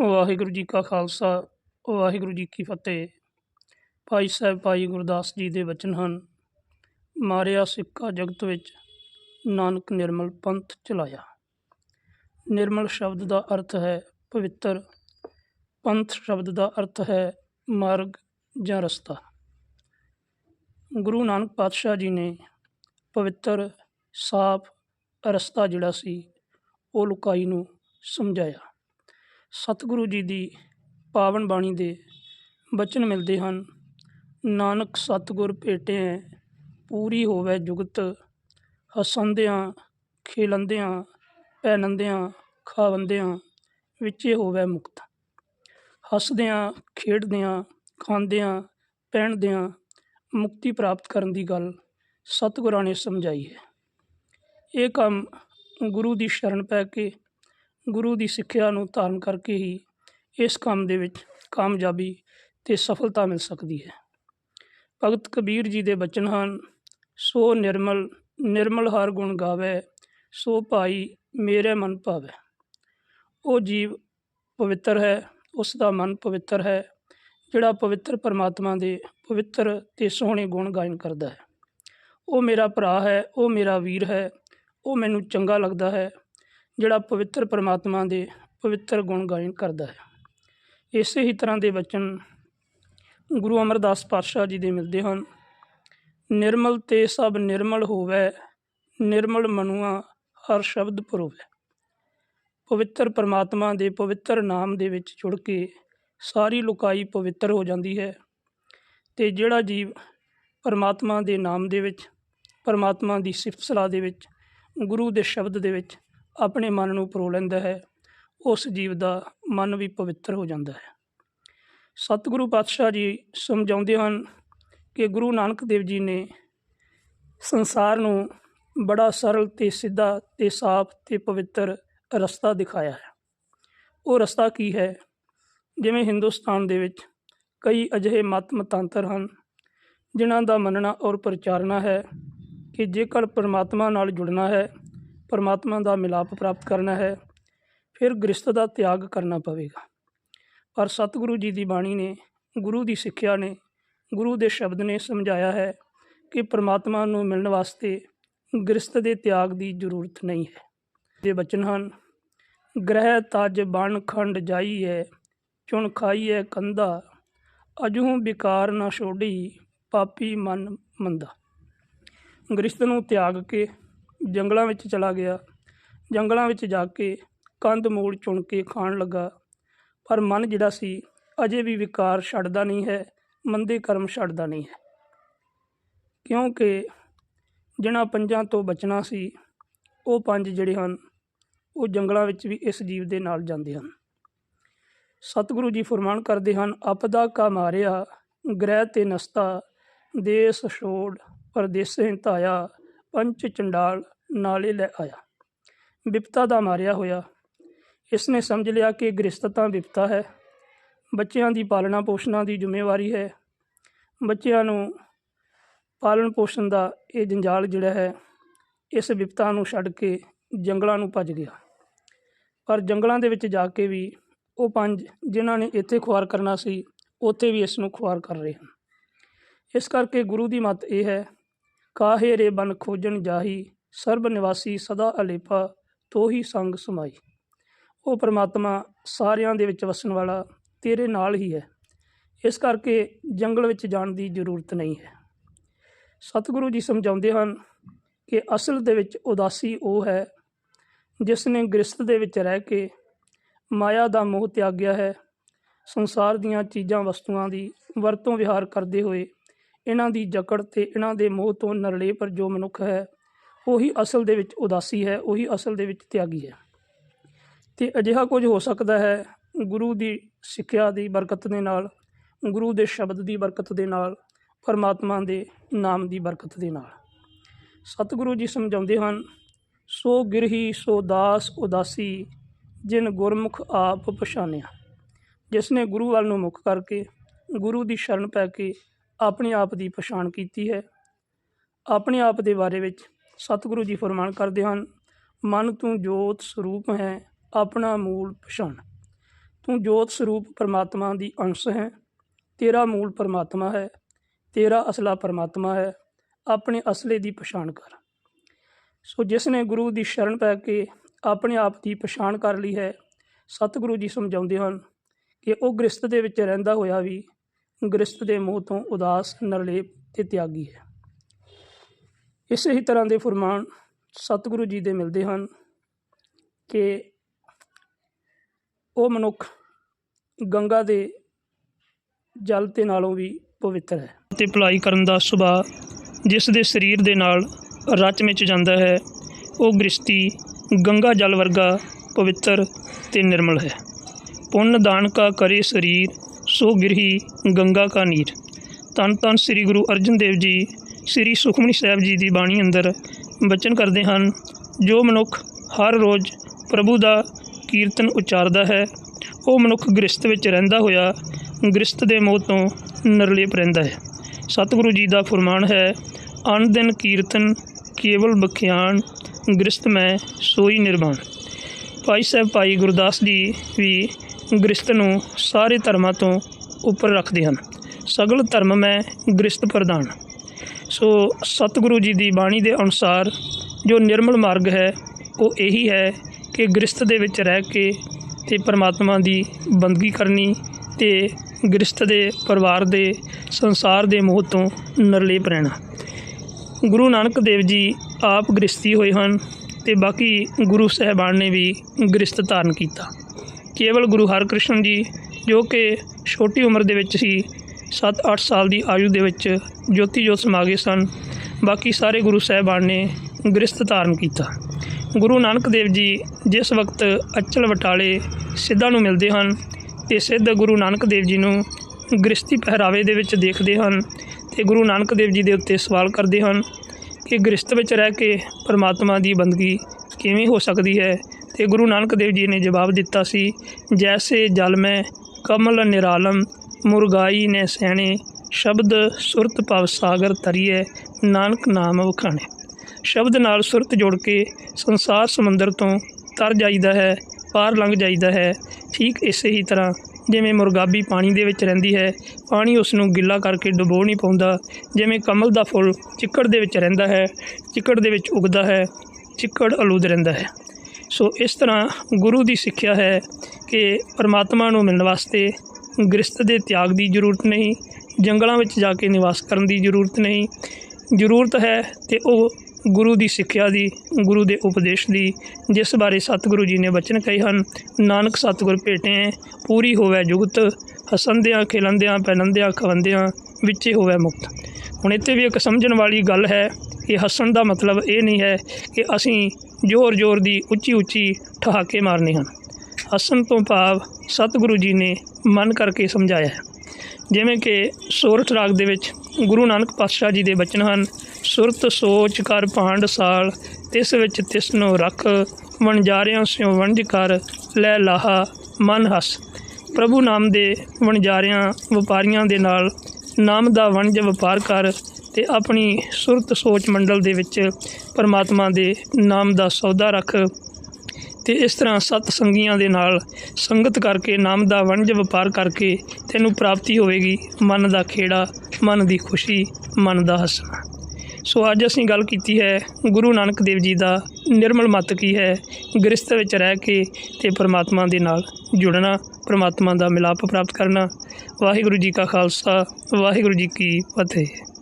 ਵਾਹਿਗੁਰੂ ਜੀ ਕਾ ਖਾਲਸਾ, ਵਾਹਿਗੁਰੂ ਜੀ ਕੀ ਫਤਿਹ। ਭਾਈ ਸਾਹਿਬ, ਭਾਈ ਗੁਰਦਾਸ ਜੀ ਦੇ ਵਚਨ ਹਨ, ਮਾਰਿਆ ਸਿੱਕਾ ਜਗਤ ਵਿੱਚ, ਨਾਨਕ ਨਿਰਮਲ ਪੰਥ ਚਲਾਇਆ। ਨਿਰਮਲ ਸ਼ਬਦ ਦਾ ਅਰਥ ਹੈ ਪਵਿੱਤਰ, ਪੰਥ ਸ਼ਬਦ ਦਾ ਅਰਥ ਹੈ ਮਾਰਗ ਜਾਂ ਰਸਤਾ। ਗੁਰੂ ਨਾਨਕ ਪਾਤਸ਼ਾਹ ਜੀ ਨੇ ਪਵਿੱਤਰ, ਸਾਫ਼ ਰਸਤਾ ਜਿਹੜਾ ਸੀ, ਉਹ ਲੁਕਾਈ ਨੂੰ ਸਮਝਾਇਆ। ਸਤਿਗੁਰੂ ਜੀ ਦੀ ਪਾਵਨ ਬਾਣੀ ਦੇ ਬਚਨ ਮਿਲਦੇ ਹਨ। ਨਾਨਕ ਸਤਿਗੁਰ ਭੇਟੇ ਪੂਰੀ ਹੋਵੇ ਜੁਗਤ। ਹਸੰਦਿਆਂ, ਖੇਲੰਦਿਆਂ, ਪੈਨੰਦਿਆਂ, ਖਾਵੰਦਿਆਂ, ਵਿੱਚੇ ਹੋਵੇ ਮੁਕਤ। ਹੱਸਦਿਆਂ, ਖੇਡਦਿਆਂ, ਖਾਂਦਿਆਂ, ਪਹਿਨਦਿਆਂ ਮੁਕਤੀ ਪ੍ਰਾਪਤ ਕਰਨ ਦੀ ਗੱਲ ਸਤਿਗੁਰਾਂ ਨੇ ਸਮਝਾਈ ਹੈ। ਇਹ ਕੰਮ ਗੁਰੂ ਦੀ ਸ਼ਰਨ ਪੈ ਕੇ ਗੁਰੂ ਦੀ ਸਿੱਖਿਆ ਨੂੰ ਧਾਰਨ ਕਰਕੇ ਹੀ ਇਸ ਕੰਮ ਦੇ ਵਿੱਚ ਕਾਮਯਾਬੀ ਤੇ ਸਫਲਤਾ ਮਿਲ ਸਕਦੀ ਹੈ। ਭਗਤ ਕਬੀਰ ਜੀ ਦੇ ਬਚਨ ਹਨ, ਸੋ ਨਿਰਮਲ ਨਿਰਮਲ ਹਰ ਗੁਣ ਗਾਵੇ, ਸੋ ਭਾਈ ਮੇਰੇ ਮਨ ਭਾਵੇ। ਉਹ ਜੀਵ ਪਵਿੱਤਰ ਹੈ, ਉਸ ਦਾ ਮਨ ਪਵਿੱਤਰ ਹੈ, ਜਿਹੜਾ ਪਵਿੱਤਰ ਪਰਮਾਤਮਾ ਦੇ ਪਵਿੱਤਰ ਤੇ ਸੋਹਣੇ ਗੁਣ ਗਾਇਨ ਕਰਦਾ ਹੈ। ਉਹ ਮੇਰਾ ਭਰਾ ਹੈ, ਉਹ ਮੇਰਾ ਵੀਰ ਹੈ, ਉਹ ਮੈਨੂੰ ਚੰਗਾ ਲੱਗਦਾ ਹੈ ਜਿਹੜਾ ਪਵਿੱਤਰ ਪਰਮਾਤਮਾ ਦੇ ਪਵਿੱਤਰ ਗੁਣ ਗਾਇਨ ਕਰਦਾ ਹੈ। ਇਸੇ ਹੀ ਤਰ੍ਹਾਂ ਦੇ ਵਚਨ ਗੁਰੂ ਅਮਰਦਾਸ ਪਾਤਸ਼ਾਹ ਜੀ ਦੇ ਮਿਲਦੇ ਹਨ। ਨਿਰਮਲ ਤੇ ਸਭ ਨਿਰਮਲ ਹੋਵੇ, ਨਿਰਮਲ ਮਨੁਆ ਹਰ ਸ਼ਬਦ ਪਰੋਵੇ। ਪਵਿੱਤਰ ਪਰਮਾਤਮਾ ਦੇ ਪਵਿੱਤਰ ਨਾਮ ਦੇ ਵਿੱਚ ਜੁੜ ਕੇ ਸਾਰੀ ਲੁਕਾਈ ਪਵਿੱਤਰ ਹੋ ਜਾਂਦੀ ਹੈ। ਤੇ ਜਿਹੜਾ ਜੀਵ ਪਰਮਾਤਮਾ ਦੇ ਨਾਮ ਦੇ ਵਿੱਚ, ਪਰਮਾਤਮਾ ਦੀ ਸਿਫਤ ਸਲਾਹ ਦੇ ਵਿੱਚ, ਗੁਰੂ ਦੇ ਸ਼ਬਦ ਦੇ ਵਿੱਚ ਆਪਣੇ ਮਨ ਨੂੰ ਪਰੋ ਲੈਂਦਾ ਹੈ, ਉਸ ਜੀਵ ਦਾ ਮਨ ਵੀ ਪਵਿੱਤਰ ਹੋ ਜਾਂਦਾ ਹੈ। ਸਤਿਗੁਰੂ ਪਾਤਸ਼ਾਹ ਜੀ ਸਮਝਾਉਂਦੇ ਹਨ ਕਿ ਗੁਰੂ ਨਾਨਕ ਦੇਵ ਜੀ ਨੇ ਸੰਸਾਰ ਨੂੰ ਬੜਾ ਸਰਲ ਤੇ ਸਿੱਧਾ ਤੇ ਸਾਫ਼ ਤੇ ਪਵਿੱਤਰ ਰਸਤਾ ਦਿਖਾਇਆ ਹੈ। ਉਹ ਰਸਤਾ ਕੀ ਹੈ? ਜਿਵੇਂ ਹਿੰਦੁਸਤਾਨ ਦੇ ਵਿੱਚ ਕਈ ਅਜਿਹੇ ਮਤ ਮਤਾਂਤਰ ਹਨ, ਜਿਨ੍ਹਾਂ ਦਾ ਮੰਨਣਾ ਔਰ ਪ੍ਰਚਾਰਨਾ ਹੈ ਕਿ ਜੇਕਰ ਪਰਮਾਤਮਾ ਨਾਲ ਜੁੜਨਾ ਹੈ ਪਰਮਾਤਮਾ ਦਾ ਮਿਲਾਪ ਪ੍ਰਾਪਤ ਕਰਨਾ ਹੈ, ਫਿਰ ਗ੍ਰਸਤ ਦਾ ਤਿਆਗ ਕਰਨਾ ਪਵੇਗਾ। ਪਰ ਸਤਿਗੁਰੂ ਜੀ ਦੀ ਬਾਣੀ ਨੇ, ਗੁਰੂ ਦੀ ਸਿੱਖਿਆ ਨੇ, ਗੁਰੂ ਦੇ ਸ਼ਬਦ ਨੇ ਸਮਝਾਇਆ ਹੈ ਕਿ ਪਰਮਾਤਮਾ ਨੂੰ ਮਿਲਣ ਵਾਸਤੇ ਗ੍ਰਸਤ ਦੇ ਤਿਆਗ ਦੀ ਜ਼ਰੂਰਤ ਨਹੀਂ ਹੈ। ਦੇ ਬਚਨ ਹਨ, ਗ੍ਰਹਿ ਤਜ ਬਣ ਖੰਡ ਜਾਈ ਹੈ ਚੁਣ ਖਾਈ ਹੈ ਕੰਦਾ ਅਜਹੂ ਵਿਕਾਰ ਨਾ ਛੋੜੀ, ਪਾਪੀ ਮਨ ਮੰਦਾ। ਗ੍ਰਸਤ ਨੂੰ ਤਿਆਗ ਕੇ ਜੰਗਲਾਂ ਵਿੱਚ ਚਲਾ ਗਿਆ। ਜੰਗਲਾਂ ਵਿੱਚ ਜਾ ਕੇ ਕੰਦ ਮੂਲ ਚੁਣ ਕੇ ਖਾਣ ਲੱਗਾ। ਪਰ ਮਨ ਜਿਹੜਾ ਸੀ, ਅਜੇ ਵੀ ਵਿਕਾਰ ਛੱਡਦਾ ਨਹੀਂ ਹੈ, ਮੰਦੇ ਕਰਮ ਛੱਡਦਾ ਨਹੀਂ ਹੈ। ਕਿਉਂਕਿ ਜਿਨ੍ਹਾਂ ਪੰਜਾਂ ਤੋਂ ਬਚਣਾ ਸੀ, ਉਹ ਪੰਜ ਜਿਹੜੇ ਹਨ, ਉਹ ਜੰਗਲਾਂ ਵਿੱਚ ਵੀ ਇਸ ਜੀਵ ਦੇ ਨਾਲ ਜਾਂਦੇ ਹਨ। ਸਤਿਗੁਰੂ ਜੀ ਫਰਮਾਨ ਕਰਦੇ ਹਨ ਆਪਦਾ ਕਾ ਮਾਰਿਆ, ਗ੍ਰਹਿ ਤੇ ਨਸਤਾ, ਦੇਸ ਛੋੜ, ਪਰਦੇਸੇ ਧਾਇਆ ਪੰਚ ਚੰਡਾਲ ਨਾਲੇ ਲੈ ਆਇਆ। ਵਿਪਤਾ ਦਾ ਮਾਰਿਆ ਹੋਇਆ। ਇਸ ਨੇ ਸਮਝ ਲਿਆ ਕਿ ਗ੍ਰਸਤ ਤਾਂ ਵਿਪਤਾ ਹੈ। ਬੱਚਿਆਂ ਦੀ ਪਾਲਣਾ ਪੋਸ਼ਣਾ ਦੀ ਜ਼ਿੰਮੇਵਾਰੀ ਹੈ। ਬੱਚਿਆਂ ਨੂੰ ਪਾਲਣ ਪੋਸ਼ਣ ਦਾ ਇਹ ਜੰਜਾਲ ਜਿਹੜਾ ਹੈ, ਇਸ ਵਿਪਤਾ ਨੂੰ ਛੱਡ ਕੇ ਜੰਗਲਾਂ ਨੂੰ ਭੱਜ ਗਿਆ। ਪਰ ਜੰਗਲਾਂ ਦੇ ਵਿੱਚ ਜਾ ਕੇ ਵੀ ਉਹ ਪੰਜ ਜਿਨ੍ਹਾਂ ਨੇ ਇੱਥੇ ਖੁਆਰ ਕਰਨਾ ਸੀ, ਉੱਥੇ ਵੀ ਇਸ ਨੂੰ ਖੁਆਰ ਕਰ ਰਹੇ ਹਨ। ਇਸ ਕਰਕੇ ਗੁਰੂ ਦੀ ਮਤ ਇਹ ਹੈ ਕਾਹੇ ਰੇ ਬਨ ਖੋਜਣ ਜਾਹੀ, ਸਰਬ ਨਿਵਾਸੀ ਸਦਾ ਅਲੇਪਾ, ਤੋਹੀ ਸੰਗ ਸਮਾਈ। ਉਹ ਪਰਮਾਤਮਾ ਸਾਰਿਆਂ ਦੇ ਵਿੱਚ ਵਸਣ ਵਾਲਾ ਤੇਰੇ ਨਾਲ ਹੀ ਹੈ। ਇਸ ਕਰਕੇ ਜੰਗਲ ਵਿੱਚ ਜਾਣ ਦੀ ਜ਼ਰੂਰਤ ਨਹੀਂ ਹੈ। ਸਤਿਗੁਰੂ ਜੀ ਸਮਝਾਉਂਦੇ ਹਨ ਕਿ ਅਸਲ ਦੇ ਵਿੱਚ ਉਦਾਸੀ ਉਹ ਹੈ ਜਿਸ ਨੇ ਗ੍ਰਸਤ ਦੇ ਵਿੱਚ ਰਹਿ ਕੇ ਮਾਇਆ ਦਾ ਮੋਹ ਤਿਆਗਿਆ ਹੈ। ਸੰਸਾਰ ਦੀਆਂ ਚੀਜ਼ਾਂ, ਵਸਤੂਆਂ ਦੀ ਵਰਤੋਂ ਵਿਹਾਰ ਕਰਦੇ ਹੋਏ ਇਹਨਾਂ ਦੀ ਜਕੜ ਤੇ ਇਹਨਾਂ ਦੇ ਮੋਹ ਤੋਂ ਨਰਲੇ ਪਰ ਜੋ ਮਨੁੱਖ ਹੈ, ਉਹੀ ਅਸਲ ਦੇ ਵਿੱਚ ਉਦਾਸੀ ਹੈ, ਉਹੀ ਅਸਲ ਦੇ ਵਿੱਚ ਤਿਆਗੀ ਹੈ। ਤੇ ਅਜਿਹਾ ਕੁਝ ਹੋ ਸਕਦਾ ਹੈ, ਗੁਰੂ ਦੀ ਸਿੱਖਿਆ ਦੀ ਬਰਕਤ ਦੇ ਨਾਲ, ਗੁਰੂ ਦੇ ਸ਼ਬਦ ਦੀ ਬਰਕਤ ਦੇ ਨਾਲ, ਪਰਮਾਤਮਾ ਦੇ ਨਾਮ ਦੀ ਬਰਕਤ ਦੇ ਨਾਲ। ਸਤਿਗੁਰੂ ਜੀ ਸਮਝਾਉਂਦੇ ਹਨ, ਸੋ ਗਿਰਹੀ, ਸੋ ਦਾਸ ਉਦਾਸੀ, ਜਿਨ ਗੁਰਮੁਖ ਆਪ ਪਛਾਨਿਆ। ਜਿਸ ਨੇ ਗੁਰੂ ਵੱਲ ਨੂੰ ਮੁਖ ਕਰਕੇ, ਗੁਰੂ ਦੀ ਸ਼ਰਨ ਪੈ ਕੇ ਆਪਣੇ ਆਪ ਦੀ ਪਛਾਣ ਕੀਤੀ ਹੈ। ਆਪਣੇ ਆਪ ਦੇ ਬਾਰੇ ਵਿੱਚ ਸਤਿਗੁਰੂ ਜੀ ਫਰਮਾਨ ਕਰਦੇ ਹਨ, ਮਨ ਤੂੰ ਜੋਤ ਸਰੂਪ ਹੈ, ਆਪਣਾ ਮੂਲ ਪਛਾਣ। ਤੂੰ ਜੋਤ ਸਰੂਪ ਪਰਮਾਤਮਾ ਦੀ ਅੰਸ਼ ਹੈ, ਤੇਰਾ ਮੂਲ ਪਰਮਾਤਮਾ ਹੈ, ਤੇਰਾ ਅਸਲਾ ਪਰਮਾਤਮਾ ਹੈ, ਆਪਣੇ ਅਸਲੇ ਦੀ ਪਛਾਣ ਕਰ। ਸੋ ਜਿਸ ਨੇ ਗੁਰੂ ਦੀ ਸ਼ਰਨ ਪੈ ਕੇ ਆਪਣੇ ਆਪ ਦੀ ਪਛਾਣ ਕਰ ਲਈ ਹੈ, ਸਤਿਗੁਰੂ ਜੀ ਸਮਝਾਉਂਦੇ ਹਨ ਕਿ ਉਹ ਗ੍ਰਸਤ ਦੇ ਵਿੱਚ ਰਹਿੰਦਾ ਹੋਇਆ ਵੀ ਗ੍ਰਸਤ ਦੇ ਮੋਹ ਤੋਂ ਉਦਾਸ ਨਿਰਲੇਪ ਤੇ ਤਿਆਗੀ ਹੈ। ਇਸੇ ਹੀ ਤਰ੍ਹਾਂ ਦੇ ਫਰਮਾਨ ਸਤਿਗੁਰੂ ਜੀ ਦੇ ਮਿਲਦੇ ਹਨ ਕਿ ਉਹ ਮਨੁੱਖ ਗੰਗਾ ਦੇ ਜਲ ਤੇ ਨਾਲੋਂ ਵੀ ਪਵਿੱਤਰ ਹੈ। ਤੇ ਭਲਾਈ ਕਰਨ ਦਾ ਸੁਭਾਅ ਜਿਸ ਦੇ ਸਰੀਰ ਦੇ ਨਾਲ ਰਚ ਮਿਚ ਜਾਂਦਾ ਹੈ, ਉਹ ਗ੍ਰਸਤੀ ਗੰਗਾ ਜਲ ਵਰਗਾ ਪਵਿੱਤਰ ਤੇ ਨਿਰਮਲ ਹੈ। ਪੁੰਨ ਦਾਨ ਕਾ ਕਰੇ ਸਰੀਰ ਸੋ ਗਿਰਹੀ ਗੰਗਾ ਕਾ ਨੀਰ। ਧੰਨ ਧੰਨ ਸ੍ਰੀ ਗੁਰੂ ਅਰਜਨ ਦੇਵ ਜੀ, ਸ੍ਰੀ ਸੁਖਮਨੀ ਸਾਹਿਬ ਜੀ ਦੀ ਬਾਣੀ ਅੰਦਰ ਬਚਨ ਕਰਦੇ ਹਨ, ਜੋ ਮਨੁੱਖ ਹਰ ਰੋਜ਼ ਪ੍ਰਭੂ ਦਾ ਕੀਰਤਨ ਉਚਾਰਦਾ ਹੈ, ਉਹ ਮਨੁੱਖ ਗ੍ਰਸਤ ਵਿੱਚ ਰਹਿੰਦਾ ਹੋਇਆ ਗ੍ਰਸਤ ਦੇ ਮੋਹ ਤੋਂ ਨਿਰਲੇਪ ਰਹਿੰਦਾ ਹੈ। ਸਤਿਗੁਰੂ ਜੀ ਦਾ ਫਰਮਾਨ ਹੈ, ਅਨ ਦਿਨ ਕੀਰਤਨ ਕੇਵਲ ਬਖਿਆਨ ਗ੍ਰਸਤ ਮੈਂ ਸੋਈ ਨਿਰਵਾਣ। ਭਾਈ ਸਾਹਿਬ, ਭਾਈ ਗੁਰਦਾਸ ਜੀ ਵੀ ਗ੍ਰਸਤ ਨੂੰ ਸਾਰੇ ਧਰਮਾਂ ਤੋਂ ਉੱਪਰ ਰੱਖਦੇ ਹਨ। ਸਗਲ ਧਰਮ ਮੈਂ ਗ੍ਰਸਤ ਪ੍ਰਧਾਨ। ਸੋ ਸਤਿਗੁਰੂ ਜੀ ਦੀ ਬਾਣੀ ਦੇ ਅਨੁਸਾਰ ਜੋ ਨਿਰਮਲ ਮਾਰਗ ਹੈ, ਉਹ ਇਹੀ ਹੈ ਕਿ ਗ੍ਰਸਤ ਦੇ ਵਿੱਚ ਰਹਿ ਕੇ ਤੇ ਪਰਮਾਤਮਾ ਦੀ ਬੰਦਗੀ ਕਰਨੀ ਤੇ ਗ੍ਰਸਤ ਦੇ ਪਰਿਵਾਰ ਦੇ, ਸੰਸਾਰ ਦੇ ਮੋਹ ਤੋਂ ਨਿਰਲੇਪ ਰਹਿਣਾ। ਗੁਰੂ ਨਾਨਕ ਦੇਵ ਜੀ ਆਪ ਗ੍ਰਸਤੀ ਹੋਏ ਹਨ ਤੇ ਬਾਕੀ ਗੁਰੂ ਸਾਹਿਬਾਨ ਨੇ ਵੀ ਗ੍ਰਸਤ ਧਾਰਨ ਕੀਤਾ। ਕੇਵਲ ਗੁਰੂ ਹਰਕ੍ਰਿਸ਼ਨ ਜੀ, ਜੋ ਕਿ ਛੋਟੀ ਉਮਰ ਦੇ ਵਿੱਚ ਹੀ 7-8 ਸਾਲ ਦੀ ਆਯੂ ਦੇ ਵਿੱਚ ਜੋਤੀ ਜੋਤ ਸਮਾ ਗਏ ਸਨ। ਬਾਕੀ ਸਾਰੇ ਗੁਰੂ ਸਾਹਿਬਾਨ ਨੇ ਗ੍ਰਸਤ ਧਾਰਨ ਕੀਤਾ। ਗੁਰੂ ਨਾਨਕ ਦੇਵ ਜੀ ਜਿਸ ਵਕਤ ਅਚਲ ਵਟਾਲੇ ਸਿੱਧਾਂ ਨੂੰ ਮਿਲਦੇ ਹਨ ਤੇ ਸਿੱਧ ਗੁਰੂ ਨਾਨਕ ਦੇਵ ਜੀ ਨੂੰ ਗ੍ਰਸਤੀ ਪਹਿਰਾਵੇ ਦੇ ਵਿੱਚ ਦੇਖਦੇ ਹਨ ਤੇ ਗੁਰੂ ਨਾਨਕ ਦੇਵ ਜੀ ਦੇ ਉੱਤੇ ਸਵਾਲ ਕਰਦੇ ਹਨ ਕਿ ਗ੍ਰਸਤ ਵਿੱਚ ਰਹਿ ਕੇ ਪਰਮਾਤਮਾ ਦੀ ਬੰਦਗੀ ਕਿਵੇਂ ਹੋ ਸਕਦੀ ਹੈ? ਤੇ ਗੁਰੂ ਨਾਨਕ ਦੇਵ ਜੀ ਨੇ ਜਵਾਬ ਦਿੱਤਾ ਸੀ, ਜੈਸੇ ਜਲ ਮੈਂ ਕਮਲ ਨਿਰਾਲਮ, ਮੁਰਗਾਈ ਨੇ ਸਹਿਣੇ, ਸ਼ਬਦ ਸੁਰਤ ਭਵ ਸਾਗਰ ਤਰੀਏ ਨਾਨਕ ਨਾਮ ਵਖਾਣੇ। ਸ਼ਬਦ ਨਾਲ ਸੁਰਤ ਜੋੜ ਕੇ ਸੰਸਾਰ ਸਮੁੰਦਰ ਤੋਂ ਤਰ ਜਾਈਦਾ ਹੈ, ਪਾਰ ਲੰਘ ਜਾਈਦਾ ਹੈ। ਠੀਕ ਇਸੇ ਹੀ ਤਰ੍ਹਾਂ ਜਿਵੇਂ ਮੁਰਗਾਬੀ ਪਾਣੀ ਦੇ ਵਿੱਚ ਰਹਿੰਦੀ ਹੈ, ਪਾਣੀ ਉਸ ਨੂੰ ਗਿੱਲਾ ਕਰਕੇ ਡੁਬੋ ਨਹੀਂ ਪਾਉਂਦਾ। ਜਿਵੇਂ ਕਮਲ ਦਾ ਫੁੱਲ ਚਿੱਕੜ ਦੇ ਵਿੱਚ ਰਹਿੰਦਾ ਹੈ, ਚਿੱਕੜ ਦੇ ਵਿੱਚ ਉਗਦਾ ਹੈ, ਚਿੱਕੜ ਅਲੂਦ ਰਹਿੰਦਾ ਹੈ। ਸੋ ਇਸ ਤਰ੍ਹਾਂ ਗੁਰੂ ਦੀ ਸਿੱਖਿਆ ਹੈ ਕਿ ਪਰਮਾਤਮਾ ਨੂੰ ਮਿਲਣ ਵਾਸਤੇ ਗ੍ਰਸਤ ਦੇ ਤਿਆਗ ਦੀ ਜ਼ਰੂਰਤ ਨਹੀਂ, ਜੰਗਲਾਂ ਵਿੱਚ ਜਾ ਕੇ ਨਿਵਾਸ ਕਰਨ ਦੀ ਜ਼ਰੂਰਤ ਨਹੀਂ। ਜ਼ਰੂਰਤ ਹੈ ਤੇ ਉਹ ਗੁਰੂ ਦੀ ਸਿੱਖਿਆ ਦੀ, ਗੁਰੂ ਦੇ ਉਪਦੇਸ਼ ਦੀ, ਜਿਸ ਬਾਰੇ ਸਤਿਗੁਰੂ ਜੀ ਨੇ ਬਚਨ ਕਹੇ ਹਨ, ਨਾਨਕ ਸਤਿਗੁਰ ਭੇਟੇ ਪੂਰੀ ਹੋਵੇ ਜੁਗਤ ਹਸੰਦਿਆਂ ਖਿਲੰਦਿਆਂ ਪੈਨੰਦਿਆਂ ਖਵੰਦਿਆਂ ਵਿੱਚੇ ਹੋਵੇ ਮੁਕਤ। ਹੁਣ ਇੱਥੇ ਵੀ ਇੱਕ ਸਮਝਣ ਵਾਲੀ ਗੱਲ ਹੈ ਕਿ ਹੱਸਣ ਦਾ ਮਤਲਬ ਇਹ ਨਹੀਂ ਹੈ ਕਿ ਅਸੀਂ ਜ਼ੋਰ-ਜ਼ੋਰ ਦੀ ਉੱਚੀ-ਉੱਚੀ ਠਹਾਕੇ ਮਾਰਨੇ ਹਨ। ਹੱਸਣ ਤੋਂ ਭਾਵ ਸਤਿਗੁਰੂ ਜੀ ਨੇ ਮਨ ਕਰਕੇ ਸਮਝਾਇਆ ਹੈ। ਜਿਵੇਂ ਕਿ ਸੋਰਠ ਰਾਗ ਦੇ ਵਿੱਚ ਗੁਰੂ ਨਾਨਕ ਪਾਤਸ਼ਾਹ ਜੀ ਦੇ ਬਚਨ ਹਨ, ਸੁਰਤ ਸੋਚ ਕਰ ਭਾਂਡ ਸਾਲ, ਤਿਸ ਵਿੱਚ ਤਿਸ ਨੂੰ ਰੱਖ, ਵਣਜਾਰਿਆਂ ਸਿਓ ਵਣਜ ਕਰ, ਲੈ ਲਾਹਾ, ਮਨ ਹੱਸ। ਪ੍ਰਭੂ ਨਾਮ ਦੇ ਵਣਜਾਰਿਆਂ ਵਪਾਰੀਆਂ ਦੇ ਨਾਲ ਨਾਮ ਦਾ ਵਣਜ ਵਪਾਰ ਕਰ ਤੇ ਆਪਣੀ ਸੁਰਤ ਸੋਚ ਮੰਡਲ ਦੇ ਵਿੱਚ ਪਰਮਾਤਮਾ ਦੇ ਨਾਮ ਦਾ ਸੌਦਾ ਰੱਖ ਤੇ ਇਸ ਤਰ੍ਹਾਂ ਸਤ ਸੰਗੀਆਂ ਦੇ ਨਾਲ ਸੰਗਤ ਕਰਕੇ, ਨਾਮ ਦਾ ਵਣਜ ਵਪਾਰ ਕਰਕੇ ਤੈਨੂੰ ਪ੍ਰਾਪਤੀ ਹੋਵੇਗੀ। ਮਨ ਦਾ ਖੇੜਾ, ਮਨ ਦੀ ਖੁਸ਼ੀ, ਮਨ ਦਾ ਹੱਸਣਾ। ਸੋ ਅੱਜ ਅਸੀਂ ਗੱਲ ਕੀਤੀ ਹੈ ਗੁਰੂ ਨਾਨਕ ਦੇਵ ਜੀ ਦਾ ਨਿਰਮਲ ਮਤ ਕੀ ਹੈ। ਗ੍ਰਸਤ ਵਿੱਚ ਰਹਿ ਕੇ ਤੇ ਪ੍ਰਮਾਤਮਾ ਦੇ ਨਾਲ ਜੁੜਨਾ, ਪ੍ਰਮਾਤਮਾ ਦਾ ਮਿਲਾਪ ਪ੍ਰਾਪਤ ਕਰਨਾ। ਵਾਹਿਗੁਰੂ ਜੀ ਕਾ ਖਾਲਸਾ, ਵਾਹਿਗੁਰੂ ਜੀ ਕੀ ਫਤਿਹ।